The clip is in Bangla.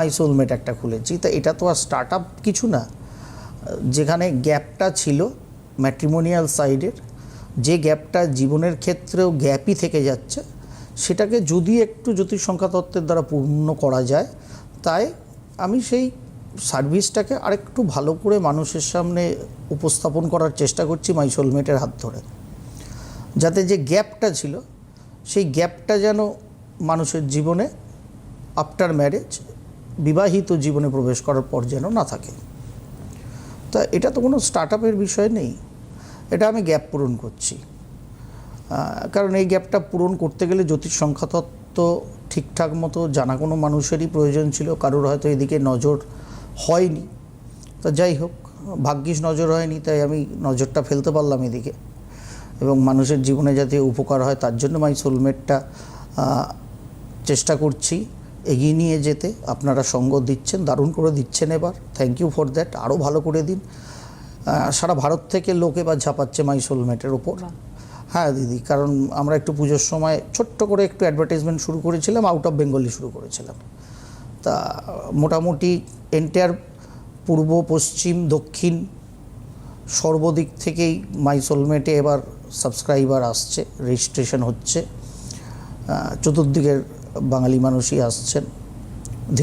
মাই সোলমেট একটা খুলেছি। তা এটা তো আর স্টার্ট আপ কিছু না। যেখানে গ্যাপটা ছিল ম্যাট্রিমোনিয়াল সাইডের যে গ্যাপটা জীবনের ক্ষেত্রেও গ্যাপই থেকে যাচ্ছে, সেটাকে যদি একটু জ্যোতিষ সংখ্যা তত্ত্বের দ্বারা পূর্ণ করা যায়, তাই আমি সেই সার্ভিসটাকে আরেকটু ভালো করে মানুষের সামনে উপস্থাপন করার চেষ্টা করছি মাই সোলমেটের হাত ধরে। যাতে যে গ্যাপটা ছিল, সেই গ্যাপটা যেন মানুষের জীবনে আফটার ম্যারেজ বিবাহিত জীবনে প্রবেশ করার পর যেন না থাকে। তা এটা তো কোনো স্টার্ট আপের বিষয় নেই। এটা আমি গ্যাপ পূরণ করছি। কারণ এই গ্যাপটা পূরণ করতে গেলে জ্যোতিষ সংখ্যাতত্ত্ব ঠিকঠাক মতো জানা কোনো মানুষেরই প্রয়োজন ছিল। কারোর হয়তো এদিকে নজর হয়নি। তা যাই হোক, ভাগ্যিস নজর হয়নি, তাই আমি নজরটা ফেলতে পারলাম এদিকে। এবং মানুষের জীবনে যাতে উপকার হয়, তার জন্য মাই সোলমেটটা চেষ্টা করছি। এগিয়ে নিয়ে যেতে আপনারা সঙ্গ দিচ্ছেন দারুণ করে দিচ্ছেন এবার। থ্যাংক ইউ ফর দ্যাট আরও ভালো করে দিন। সারা ভারত থেকে লোক এবার ঝাঁপাচ্ছে মাই সোলমেটের ওপর হ্যাঁ দিদি কারণ আমরা একটু পুজোর সময় ছোট্ট করে একটু অ্যাডভার্টাইজমেন্ট শুরু করেছিলাম আউট অফ বেঙ্গলি শুরু করেছিলাম। তা মোটামুটি এন্টায়ার পূর্ব পশ্চিম দক্ষিণ সর্বদিক থেকেই মাই সোলমেটে এবার সাবস্ক্রাইবার আসছে রেজিস্ট্রেশন হচ্ছে। চতুর্দিকের বাঙালি মানুষই আসছেন।